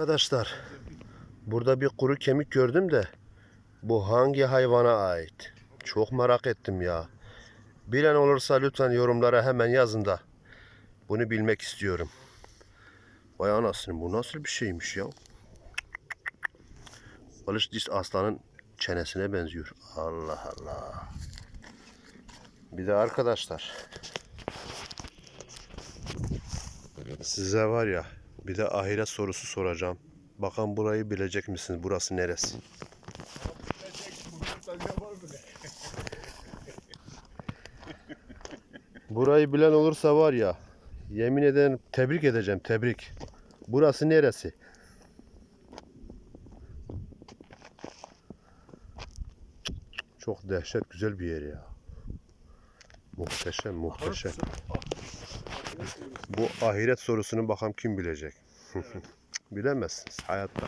Arkadaşlar burada bir kuru kemik gördüm de bu hangi hayvana ait? Çok merak ettim ya. Bilen olursa lütfen yorumlara hemen yazın da bunu bilmek istiyorum. Vay anasını bu nasıl bir şeymiş ya? Alış diş aslanın çenesine benziyor. Allah Allah. Bir de arkadaşlar size var ya bir de ahiret sorusu soracağım. Bakan burayı bilecek misiniz? Burası neresi? Burayı bilen olursa var ya yemin ederim tebrik edeceğim tebrik. Burası neresi? Çok dehşet güzel bir yer ya. Muhteşem muhteşem. Bu ahiret sorusunu bakalım kim bilecek. Bilemezsiniz hayatta.